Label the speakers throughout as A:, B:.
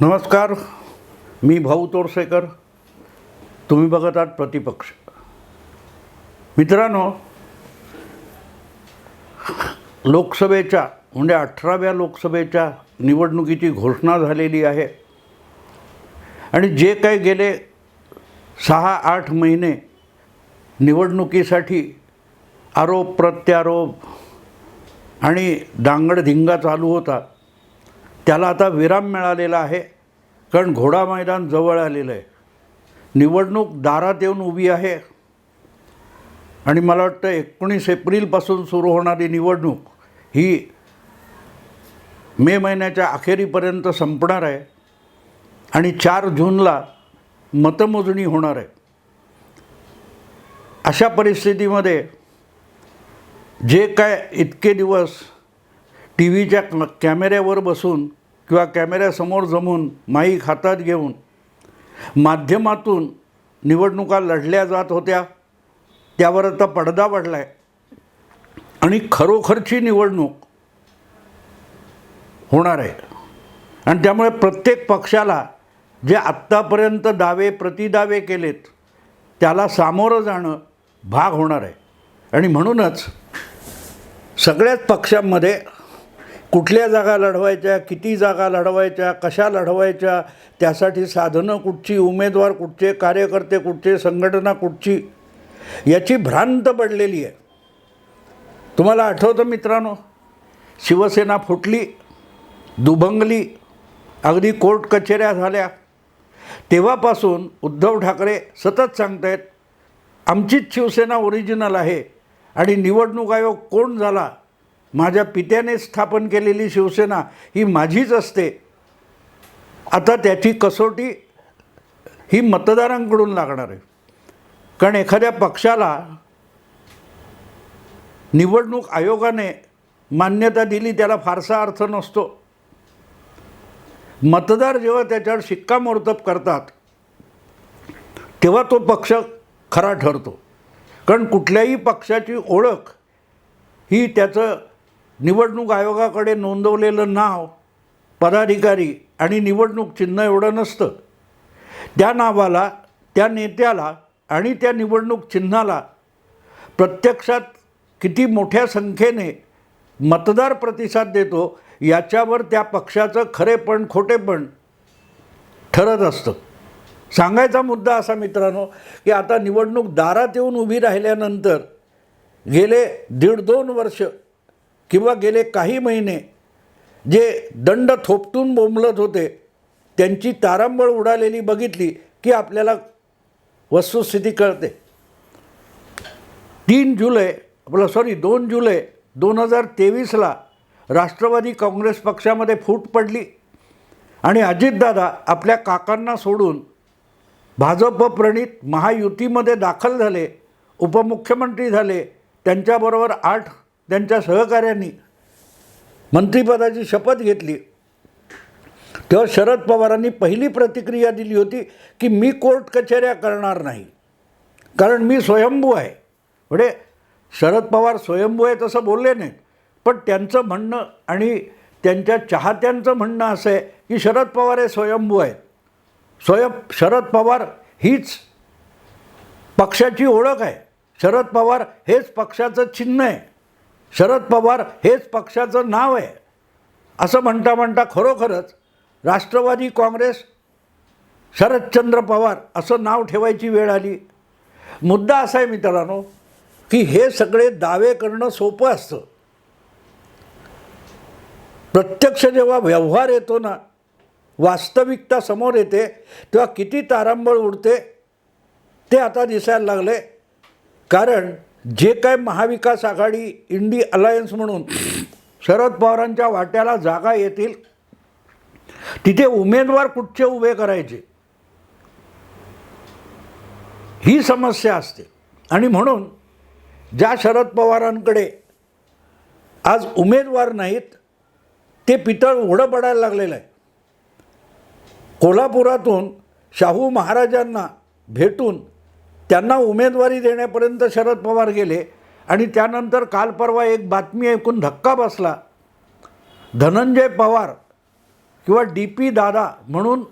A: नमस्कार मी भाऊ तोरसेकर तुम्ही बघत आहात प्रतिपक्ष. मित्रांनो लोकसभेच्या म्हणजे अठराव्या लोकसभेच्या निवडणुकीची घोषणा झालेली आहे. आणि जे काही गेले सहा आठ महिने निवडणुकीसाठी आरोप प्रत्यारोप आणि दांगडधिंगा चालू होता. त्याला आता विराम मिळालेला आहे. कारण घोडा मैदान जवळ आलेलं आहे. निवडणूक दारात येऊन उभी आहे. आणि मला वाटतं एकोणीस एप्रिलपासून सुरू होणारी निवडणूक ही मे महिन्याच्या अखेरीपर्यंत संपणार आहे. आणि चार जूनला मतमोजणी होणार आहे. अशा परिस्थितीमध्ये जे काय इतके दिवस टी व्हीच्या कॅमेऱ्यावर बसून किंवा कॅमेऱ्यासमोर जमून माईक हातात घेऊन माध्यमातून निवडणुका लढल्या जात होत्या त्यावर आता पडदा पडला आहे आणि खरोखरची निवडणूक होणार आहे. आणि त्यामुळे प्रत्येक पक्षाला जे आत्तापर्यंत दावे प्रतिदावे केलेत त्याला सामोरं जाणं भाग होणार आहे. आणि म्हणूनच सगळ्याच पक्षांमध्ये कुठल्या जागा लढवायच्या किती जागा लढवायच्या कशा लढवायच्या त्यासाठी साधनं कुठची उमेदवार कुठचे कार्यकर्ते कुठचे संघटना कुठची याची भ्रांत पडलेली आहे. तुम्हाला आठवतं मित्रांनो शिवसेना फुटली दुभंगली अगदी कोर्ट कचेऱ्या झाल्या. तेव्हापासून उद्धव ठाकरे सतत सांगतायत आमचीच शिवसेना ओरिजिनल आहे आणि निवडणूक आयोग कोण झाला माझ्या पित्याने स्थापन केलेली शिवसेना ही माझीच असते. आता त्याची कसोटी ही मतदारांकडून लागणार आहे. कारण एखाद्या पक्षाला निवडणूक आयोगाने मान्यता दिली त्याला फारसा अर्थ नसतो. मतदार जेव्हा त्याच्यावर शिक्कामोर्तब करतात तेव्हा तो पक्ष खरा ठरतो. कारण कुठल्याही पक्षाची ओळख ही त्याचं निवडणूक आयोगाकडे नोंदवलेलं नाव पदाधिकारी आणि निवडणूक चिन्ह एवढं नसतं. त्या नावाला त्या नेत्याला आणि त्या निवडणूक चिन्हाला प्रत्यक्षात किती मोठ्या संख्येने मतदार प्रतिसाद देतो याच्यावर त्या पक्षाचं खरेपण खोटेपण ठरत असतं. सांगायचा मुद्दा असा मित्रांनो की आता निवडणूक दारात येऊन उभी राहिल्यानंतर गेले दीड दोन वर्ष किंवा गेले काही महिने जे दंड थोपटून बोंबलत होते त्यांची तारांबळ उडालेली बघितली की आपल्याला वस्तुस्थिती कळते. तीन जुलै आपलं सॉरी दोन जुलै दोन हजार तेवीसला राष्ट्रवादी काँग्रेस पक्षामध्ये फूट पडली आणि अजितदादा आपल्या काकांना सोडून भाजप प्रणित महायुतीमध्ये दाखल झाले उपमुख्यमंत्री झाले त्यांच्याबरोबर आठ त्यांच्या सहकाऱ्यांनी मंत्रिपदाची शपथ घेतली. तेव्हा शरद पवारांनी पहिली प्रतिक्रिया दिली होती की मी कोर्ट कचेऱ्या करणार नाही. कारण मी स्वयंभू आहे. म्हणजे शरद पवार स्वयंभू आहे तसं बोलले नाहीत. पण त्यांचं म्हणणं आणि त्यांच्या चाहत्यांचं म्हणणं असं आहे की शरद पवार हे स्वयंभू आहेत. स्वयं शरद पवार हीच पक्षाची ओळख आहे. शरद पवार हेच पक्षाचं चिन्ह आहे. शरद पवार हेच पक्षाचं नाव आहे. असं म्हणता म्हणता खरोखरच राष्ट्रवादी काँग्रेस शरदचंद्र पवार असं नाव ठेवायची वेळ आली. मुद्दा असा आहे मित्रांनो की हे सगळे दावे करणं सोपं असतं. प्रत्यक्ष जेव्हा व्यवहार येतो ना वास्तविकता समोर येते तेव्हा किती तारांबळ उडते ते आता दिसायला लागले. कारण जे काय महाविकास आघाडी इंडी अलायन्स म्हणून शरद पवारांच्या वाट्याला जागा येतील तिथे उमेदवार कुठचे उभे करायचे? ही समस्या असते. आणि म्हणून ज्या शरद पवारांकडे आज उमेदवार नाहीत ते पितळ उघडं पडायला लागलेलं आहे. कोल्हापुरातून शाहू महाराजांना भेटून त्यांना उमेदवारी देण्यापर्यंत शरद पवार गेले आणि त्यानंतर काल परवा एक बातमी ऐकून धक्का बसला. धनंजय पवार किंवा डी पी दादा म्हणून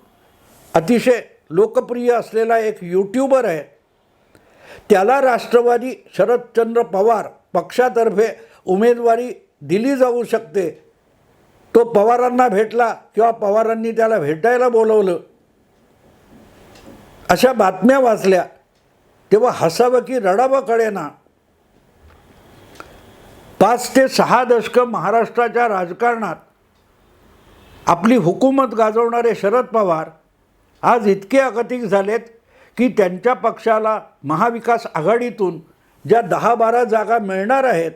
A: अतिशय लोकप्रिय असलेला एक यूट्यूबर आहे. त्याला राष्ट्रवादी शरदचंद्र पवार पक्षातर्फे उमेदवारी दिली जाऊ शकते. तो पवारांना भेटला किंवा पवारांनी त्याला भेटायला बोलवलं. अशा बातम्या वाचल्या. तेव्हा हसावं की रडावं कळेना. पाच ते सहा दशकं महाराष्ट्राच्या राजकारणात आपली हुकूमत गाजवणारे शरद पवार आज इतके अगतिक झालेत की त्यांच्या पक्षाला महाविकास आघाडीतून ज्या दहा बारा जागा मिळणार आहेत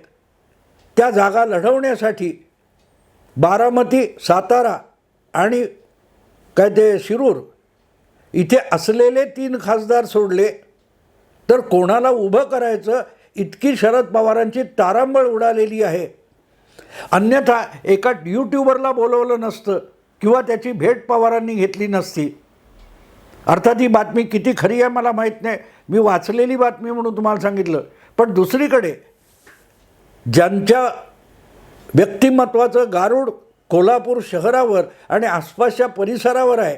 A: त्या जागा लढवण्यासाठी बारामती सातारा आणि काय ते शिरूर इथे असलेले तीन खासदार सोडले. तर कोणाला उभं करायचं? इतकी शरद पवारांची तारांबळ उडालेली आहे. अन्यथा एका यूट्यूबरला बोलवलं नसतं किंवा त्याची भेट पवारांनी घेतली नसती. अर्थात ही बातमी किती खरी आहे मला माहीत नाही. मी वाचलेली बातमी म्हणून तुम्हाला सांगितलं. पण दुसरीकडे ज्यांच्या व्यक्तिमत्वाचं गारूड कोल्हापूर शहरावर आणि आसपासच्या परिसरावर आहे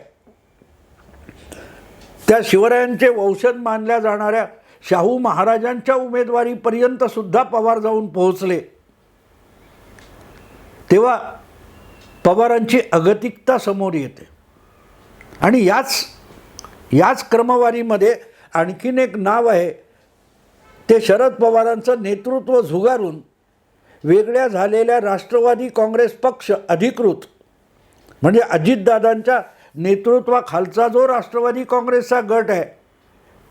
A: त्या शिवरायांचे वंशज मानल्या जाणाऱ्या शाहू महाराजांच्या उमेदवारीपर्यंत सुद्धा पवार जाऊन पोहोचले. तेव्हा पवारांची अगतिकता समोर येते. आणि याच याच क्रमवारीमध्ये आणखीन एक नाव आहे ते शरद पवारांचं नेतृत्व झुगारून वेगळ्या झालेल्या राष्ट्रवादी काँग्रेस पक्ष अधिकृत म्हणजे अजितदादांच्या नेतृत्वाखालचा जो राष्ट्रवादी काँग्रेसचा गट आहे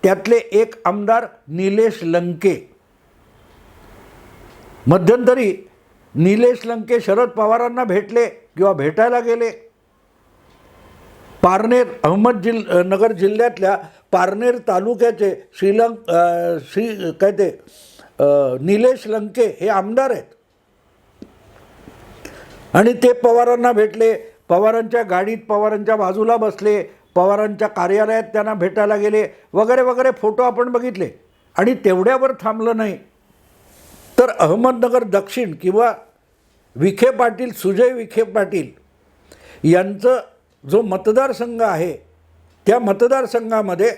A: त्यातले एक आमदार निलेश लंके. मध्यंतरी निलेश लंके शरद पवारांना भेटले किंवा भेटायला गेले. पारनेर अहमद जिल नगर जिल्ह्यातल्या पारनेर तालुक्याचे श्रीलंक श्री काय ते निलेश लंके हे आमदार आहेत. आणि ते पवारांना भेटले. पवारांच्या गाडीत पवारांच्या बाजूला बसले. पवारांच्या कार्यालयात त्यांना भेटायला गेले वगैरे वगैरे फोटो आपण बघितले. आणि तेवढ्यावर थांबलं नाही. तर अहमदनगर दक्षिण किंवा विखे पाटील सुजय विखे पाटील यांचं जो मतदारसंघ आहे त्या मतदारसंघामध्ये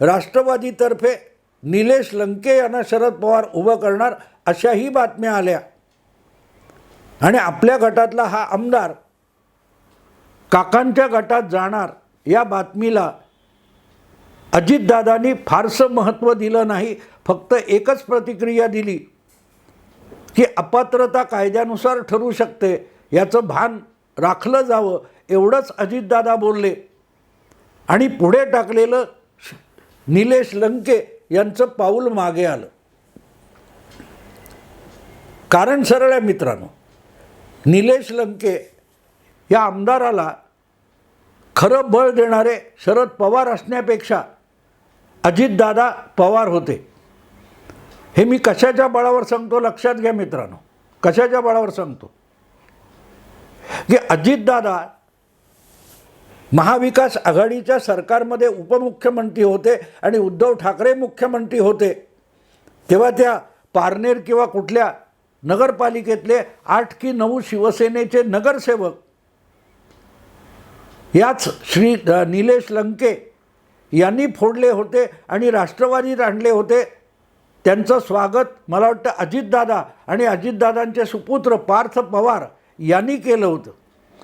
A: राष्ट्रवादीतर्फे निलेश लंके यांना शरद पवार उभं करणार अशाही बातम्या आल्या. आणि आपल्या गटातला हा आमदार काकांच्या गटात जाणार या बातमीला अजितदादांनी फारसं महत्त्व दिलं नाही फक्त एकच प्रतिक्रिया दिली की अपात्रता कायद्यानुसार ठरू शकते याचं भान राखलं जावं एवढंच अजितदादा बोलले. आणि पुढे टाकलेलं श- निलेश लंके यांचं पाऊल मागे आलं. कारण सरळ आहे मित्रांनो निलेश लंके या आमदाराला खरं बळ देणारे शरद पवार असण्यापेक्षा अजितदादा पवार होते. हे मी कशाच्या बळावर सांगतो? लक्षात घ्या मित्रांनो. कशाच्या बळावर सांगतो? की अजितदादा महाविकास आघाडीच्या सरकारमध्ये उपमुख्यमंत्री होते आणि उद्धव ठाकरे मुख्यमंत्री होते. तेव्हा त्या पारनेर किंवा कुठल्या नगरपालिकेतले आठ की नऊ शिवसेनेचे नगरसेवक याच श्री निलेश लंके यांनी फोडले होते आणि राष्ट्रवादीत आणले होते. त्यांचं स्वागत मला वाटतं अजितदादा आणि अजितदादांचे सुपुत्र पार्थ पवार यांनी केलं होतं.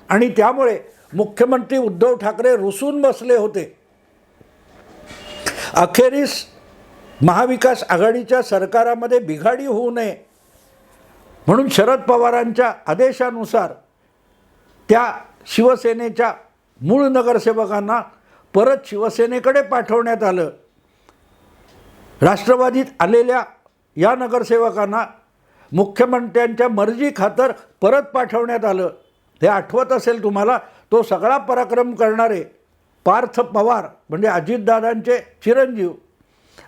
A: आणि त्यामुळे मुख्यमंत्री उद्धव ठाकरे रुसून बसले होते. अखेरीस महाविकास आघाडीच्या सरकारामध्ये बिघाडी होऊ नये म्हणून शरद पवारांच्या आदेशानुसार त्या शिवसेनेच्या मूळ नगरसेवकांना परत शिवसेनेकडे पाठवण्यात आलं. राष्ट्रवादीत आलेल्या या नगरसेवकांना मुख्यमंत्र्यांच्या मर्जी खातर परत पाठवण्यात आलं. हे आठवत असेल तुम्हाला तो सगळा पराक्रम करणारे पार्थ पवार म्हणजे अजितदादांचे चिरंजीव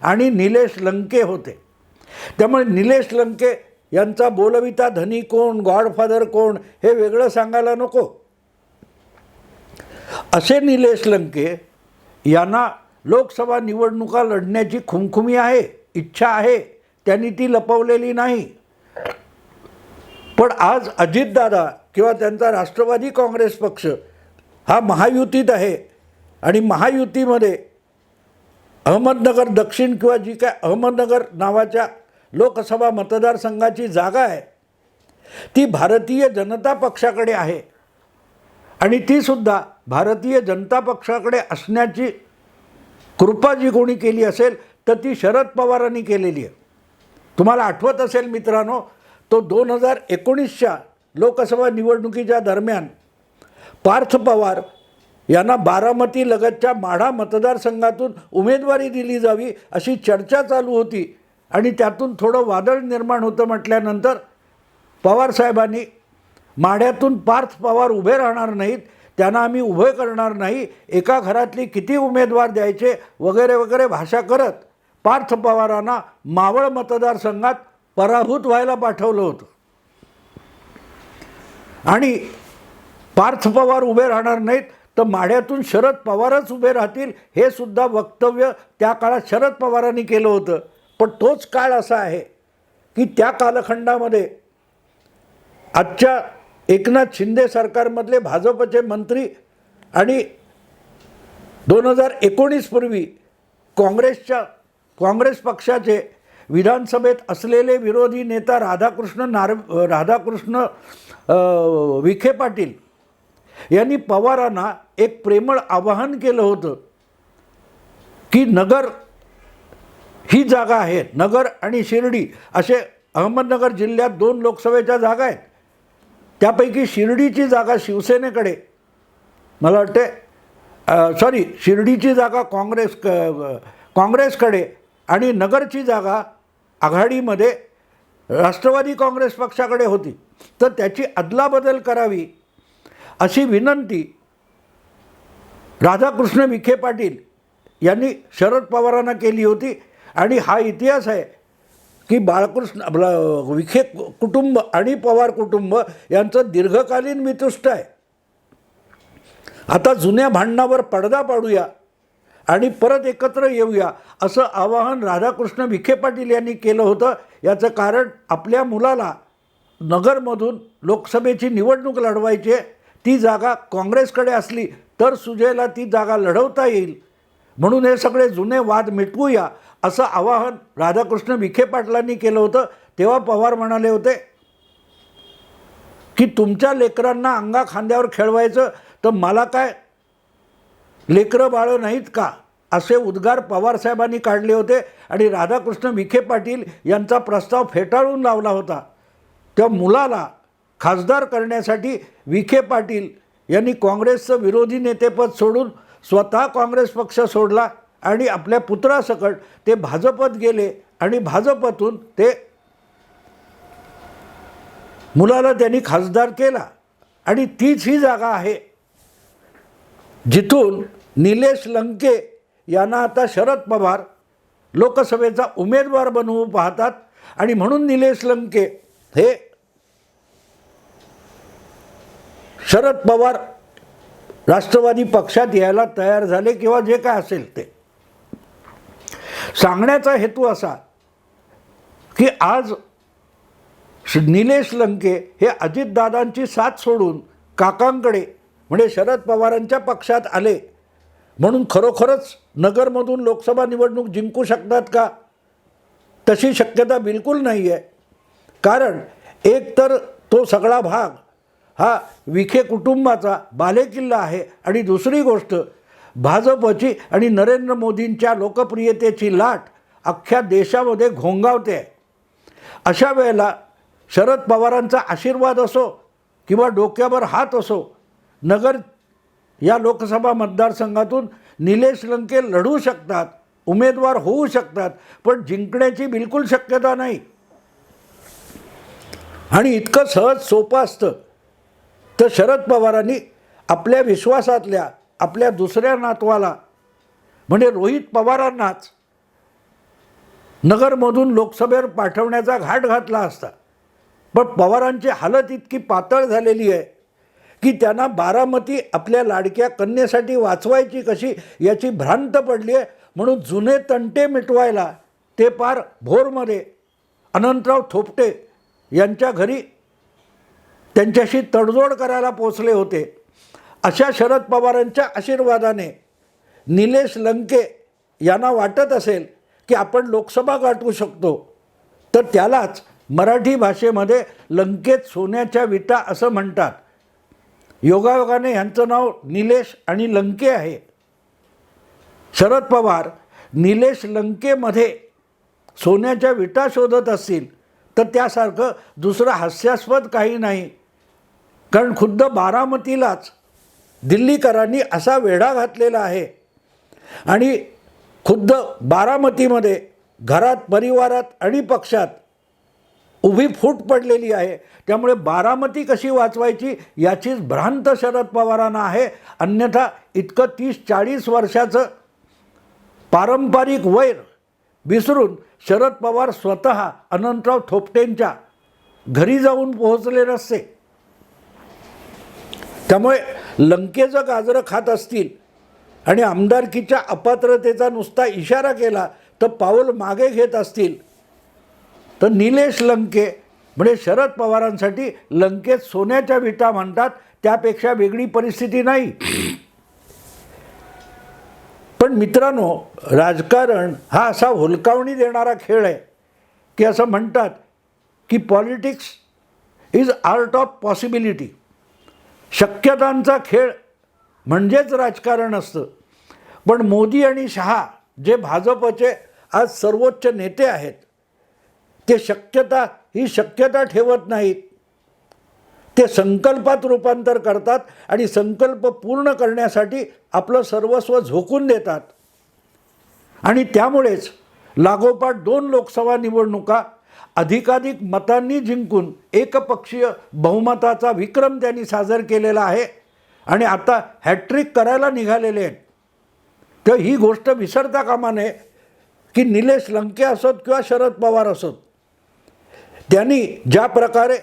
A: आणि निलेश लंके होते. त्यामुळे निलेश लंके यांचा बोलविता धनी कोण गॉडफादर कोण हे वेगळं सांगायला नको. असे निलेश लंके यांना लोकसभा निवडणुका लढण्याची खुमखुमी आहे इच्छा आहे त्यांनी ती लपवलेली नाही. पण आज अजितदादा किंवा त्यांचा राष्ट्रवादी काँग्रेस पक्ष हा महायुतीत आहे आणि महायुतीमध्ये अहमदनगर दक्षिण किंवा जी काय अहमदनगर नावाच्या लोकसभा मतदारसंघाची जागा आहे ती भारतीय जनता पक्षाकडे आहे. आणि तीसुद्धा भारतीय जनता पक्षाकडे असण्याची कृपा जी कोणी केली असेल तर ती शरद पवारांनी केलेली आहे. तुम्हाला आठवत असेल मित्रांनो तो दोन हजार एकोणीसच्या लोकसभा निवडणुकीच्या दरम्यान पार्थ पवार यांना बारामती लगतच्या माढा मतदारसंघातून उमेदवारी दिली जावी अशी चर्चा चालू होती आणि त्यातून थोडं वादळ निर्माण होतं म्हटल्यानंतर पवारसाहेबांनी माढ्यातून पार्थ पवार उभे राहणार नाहीत त्यांना आम्ही उभे करणार नाही. एका घरातली किती उमेदवार द्यायचे वगैरे वगैरे भाषा करत पार्थ पवारांना मावळ मतदारसंघात पराभूत व्हायला पाठवलं होतं. आणि पार्थ पवार उभे राहणार नाहीत तर माढ्यातून शरद पवारच उभे राहतील हे सुद्धा वक्तव्य त्या काळात शरद पवारांनी केलं होतं. पण तोच काळ असा आहे की त्या कालखंडामध्ये आजच्या एकनाथ शिंदे सरकारमधले भाजपचे मंत्री आणि दोन हजार एकोणीसपूर्वी काँग्रेसच्या काँग्रेस पक्षाचे विधानसभेत असलेले विरोधी नेता राधाकृष्ण नार राधाकृष्ण विखे पाटील यांनी पवारांना एक प्रेमळ आवाहन केलं होतं की नगर ही जागा आहे. नगर आणि शिर्डी असे अहमदनगर जिल्ह्यात दोन लोकसभेच्या जागा आहेत. त्यापैकी शिर्डीची जागा शिवसेनेकडे. मला वाटते सॉरी शिर्डीची जागा काँग्रेस क- काँग्रेसकडे आणि नगरची जागा आघाडीमध्ये राष्ट्रवादी काँग्रेस पक्षाकडे होती. तर त्याची अदलाबदल करावी अशी विनंती राधाकृष्ण विखे पाटील यांनी शरद पवारांना केली होती. आणि हा इतिहास आहे की बाळकृष्ण आपलं विखे कुटुंब आणि पवार कुटुंब यांचं दीर्घकालीन मितुष्ट आहे. आता जुन्या भांडणावर पडदा पाडूया आणि परत एकत्र येऊया असं आवाहन राधाकृष्ण विखे पाटील यांनी केलं होतं. याचं कारण आपल्या मुलाला नगरमधून लोकसभेची निवडणूक लढवायची आहे. ती जागा काँग्रेसकडे असली तर सुजयला ती जागा लढवता येईल. म्हणून हे सगळे जुने वाद मिटवूया असं आवाहन राधाकृष्ण विखे पाटलांनी केलं होतं. तेव्हा पवार म्हणाले होते की तुमच्या लेकरांना अंगा खांद्यावर खेळवायचं तर मला काय? लेकरं बाळं नाहीत का? असे उद्गार पवारसाहेबांनी काढले होते आणि राधाकृष्ण विखे पाटील यांचा प्रस्ताव फेटाळून लावला होता. त्या मुलाला खासदार करण्यासाठी विखे पाटील यांनी काँग्रेसचं विरोधी नेतेपद सोडून स्वतः काँग्रेस पक्ष सोडला आणि आपल्या पुत्रासकट ते भाजपत गेले आणि भाजपतून ते मुलाला त्यांनी खासदार केला. आणि तीच ही जागा आहे जिथून निलेश लंके यांना आता शरद पवार लोकसभेचा उमेदवार बनवू पाहतात. आणि म्हणून निलेश लंके हे शरद पवार राष्ट्रवादी पक्षात यायला तयार झाले किंवा जे काय असेल ते. सांगण्याचा हेतू असा की आज श- निलेश लंके हे अजितदादांची साथ सोडून काकांकडे म्हणजे शरद पवारांच्या पक्षात आले. म्हणून खरोखरच नगरमधून लोकसभा निवडणूक जिंकू शकतात का? तशी शक्यता बिलकुल नाही आहे कारण एक तर तो सगळा भाग हा विखे कुटुंबाचा बालेकिल्ला आहे. आणि दुसरी गोष्ट भाजपची आणि नरेंद्र मोदींच्या लोकप्रियतेची लाट अख्ख्या देशामध्ये घोंगावते. आहे अशा वेळेला शरद पवारांचा आशीर्वाद असो किंवा डोक्यावर हात असो नगर या लोकसभा मतदारसंघातून निलेश लंके लढू शकतात उमेदवार होऊ शकतात पण जिंकण्याची बिलकुल शक्यता नाही. आणि इतकं सहज सोपं असतं. तर शरद पवारांनी आपल्या विश्वासातल्या आपल्या दुसऱ्या नातवाला म्हणजे रोहित पवारांनाच नगरमधून लोकसभेवर पाठवण्याचा घाट घातला असता. पण पवारांची हालत इतकी पातळ झालेली आहे की त्यांना बारामती आपल्या लाडक्या कन्येसाठी वाचवायची कशी याची भ्रांत पडली आहे. म्हणून जुने तंटे मिटवायला ते पार भोरमध्ये अनंतराव थोपटे यांच्या घरी त्यांच्याशी तडजोड करायला पोचले होते. अशा शरद पवारांच्या आशीर्वादाने निलेश लंके यांना वाटत असेल की आपण लोकसभा गाठवू शकतो तर त्यालाच मराठी भाषेमध्ये लंकेत सोन्याच्या विटा असं म्हणतात. योगायोगाने यांचं नाव निलेश आणि लंके आहे. शरद पवार निलेश लंकेमध्ये सोन्याच्या विटा शोधत असतील तर त्यासारखं दुसरं हास्यास्पद काही नाही. कारण खुद्द बारामतीलाच दिल्लीकरांनी असा वेढा घातलेला आहे. आणि खुद्द बारामतीमध्ये घरात परिवारात आणि पक्षात उभी फूट पडलेली आहे. त्यामुळे बारामती कशी वाचवायची याचीच भ्रांत शरद पवारांना आहे. अन्यथा इतकं तीस चाळीस वर्षाचं पारंपरिक वैर विसरून शरद पवार स्वतः अनंतराव थोपटेंच्या घरी जाऊन पोहोचले नसते. त्यामुळे लंकेचं गाजरं खात असतील आणि आमदारकीच्या अपात्रतेचा नुसता इशारा केला तर पाऊल मागे घेत असतील. तर निलेश लंके म्हणजे शरद पवारांसाठी लंकेत सोन्याच्या विटा म्हणतात त्यापेक्षा वेगळी परिस्थिती नाही. पण मित्रांनो राजकारण हा असा हुलकावणी देणारा खेळ आहे की असं म्हणतात की politics is art of possibility. शक्यतांचा खेळ म्हणजेच राजकारण असतं. पण मोदी आणि शहा जे भाजपचे आज सर्वोच्च नेते आहेत ते शक्यता ही शक्यता ठेवत नाहीत. ते संकल्पात रूपांतर करतात आणि संकल्प पूर्ण करण्यासाठी आपलं सर्वस्व झोकून देतात. आणि त्यामुळेच लागोपाठ दोन लोकसभा निवडणुका अधिकाधिक मतांनी जिंकून एकपक्षीय बहुमताचा विक्रम त्यांनी साजर केलेला आहे. आणि आता हॅट्रिक करायला निघालेले आहेत. तर ही गोष्ट विसरता कामा नये की निलेश लंके असोत किंवा शरद पवार असोत. त्यांनी ज्या प्रकारे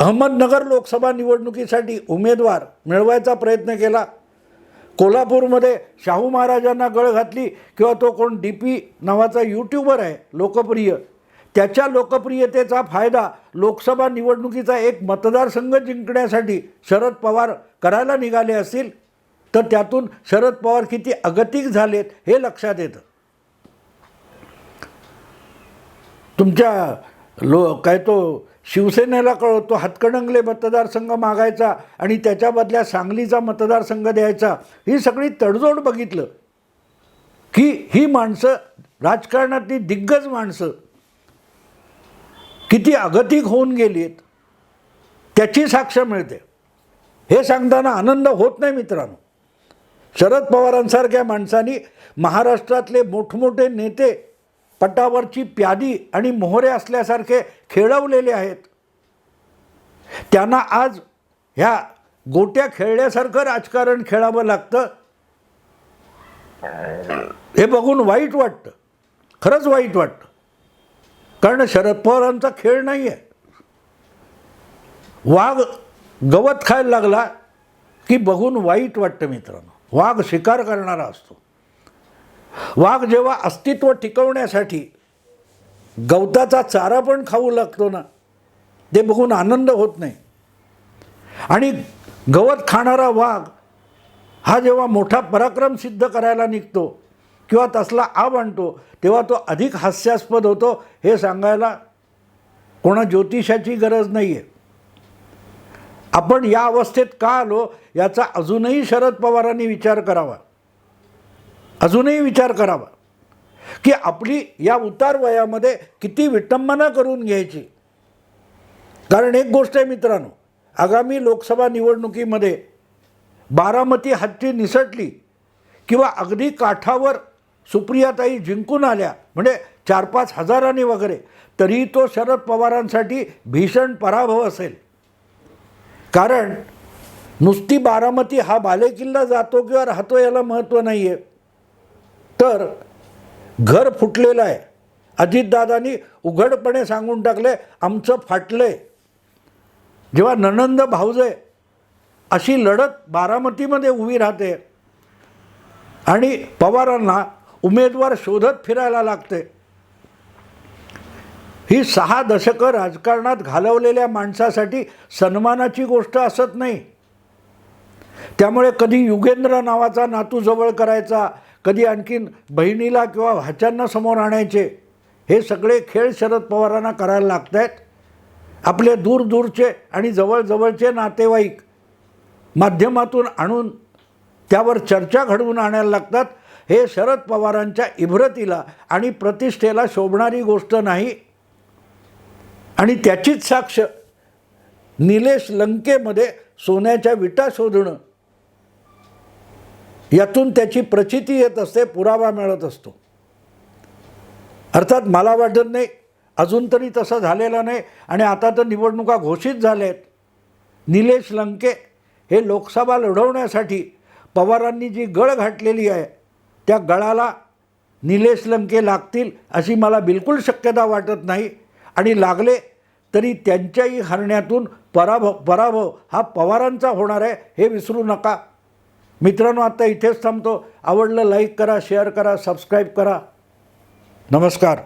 A: अहमदनगर लोकसभा निवडणुकीसाठी उमेदवार मिळवायचा प्रयत्न केला कोल्हापूरमध्ये शाहू महाराजांना गळ घातली किंवा तो कोण डी पी नावाचा यूट्यूबर आहे लोकप्रिय त्याच्या लोकप्रियतेचा फायदा लोकसभा निवडणुकीचा एक मतदारसंघ जिंकण्यासाठी शरद पवार करायला निघाले असतील तर त्यातून शरद पवार किती अगतिक झालेत हे लक्षात येतं. तुमच्या लो काय तो शिवसेनेला कळवतो हातकणंगले मतदारसंघ मागायचा आणि त्याच्या बदल्या सांगलीचा मतदारसंघ द्यायचा ही सगळी तडजोड बघितलं. की ही माणसं राजकारणातली दिग्गज माणसं किती अगतिक होऊन गेलीत त्याची साक्ष मिळते. हे सांगताना आनंद होत नाही मित्रांनो. शरद पवारांसारख्या माणसांनी महाराष्ट्रातले मोठमोठे नेते पटावरची प्यादी आणि मोहरे असल्यासारखे खेळवलेले आहेत. त्यांना आज ह्या गोट्या खेळल्यासारखं राजकारण खेळावं लागतं. हे बघून वाईट वाटतं. खरंच वाईट वाटतं. कारण शरद पवारांचा खेळ नाही आहे वाघ गवत खायला लागला की बघून वाईट वाटतं मित्रांनो. वाघ शिकार करणारा असतो. वाघ जेव्हा अस्तित्व टिकवण्यासाठी गवताचा चारा पण खाऊ लागतो ना ते बघून आनंद होत नाही. आणि गवत खाणारा वाघ हा जेव्हा मोठा पराक्रम सिद्ध करायला निघतो किंवा तसला आब आणतो तेव्हा तो अधिक हास्यास्पद होतो हे सांगायला कोणा ज्योतिषाची गरज नाही आहे आपण या अवस्थेत का आलो याचा अजूनही शरद पवारांनी विचार करावा. अजूनही विचार करावा. की आपली या उतार वयामध्ये किती विटंबना करून घ्यायची. कारण एक गोष्ट आहे मित्रांनो आगामी लोकसभा निवडणुकीमध्ये बारामती हत्ती निसटली किंवा अगदी काठावर सुप्रियाताई जिंकून आल्या. म्हणजे चार पाच हजारांनी वगैरे. तरी तो शरद पवारांसाठी भीषण पराभव असेल. कारण नुसती बारामती हा बालेकिल्ला जातो किंवा राहतो याला महत्त्व नाही आहे तर घर फुटलेलं आहे. अजितदादांनी उघडपणे सांगून टाकले आमचं फाटलं आहे जेव्हा ननंद भाऊजे अशी लढत बारामतीमध्ये उभी राहते आणि पवारांना उमेदवार शोधत फिरायला लागते. ही सहा दशकं राजकारणात घालवलेल्या माणसासाठी सन्मानाची गोष्ट असत नाही. त्यामुळे कधी युगेंद्र नावाचा नातू जवळ करायचा कधी आणखीन बहिणीला किंवा भाच्यांना समोर आणायचे हे सगळे खेळ शरद पवारांना करायला लागत आहेत आपले दूरदूरचे आणि जवळजवळचे नातेवाईक माध्यमातून आणून त्यावर चर्चा घडवून आणायला लागतात. हे शरद पवारांच्या इभ्रतीला आणि प्रतिष्ठेला शोभणारी गोष्ट नाही. आणि त्याचीच साक्ष निलेश लंकेमध्ये सोन्याच्या विटा शोधणं. यातून त्याची प्रचिती येत असते पुरावा मिळत असतो. अर्थात मला वाटत नाही अजून तरी तसं झालेलं नाही आणि आता तर निवडणुका घोषित झाल्या आहेत निलेश लंके हे लोकसभा लढवण्यासाठी पवारांनी जी गळ घातलेली आहे त्या गळाला निलेश लंके लागतील अशी मला बिलकुल शक्यता वाटत नाही. आणि लागले तरी त्यांच्याही हरण्यातून पराभव पराभव हा पवारांचा होणार आहे हे विसरू नका. मित्रांनो आता इथेच थांबतो. आवडलं लाईक करा शेअर करा सबस्क्राईब करा. नमस्कार.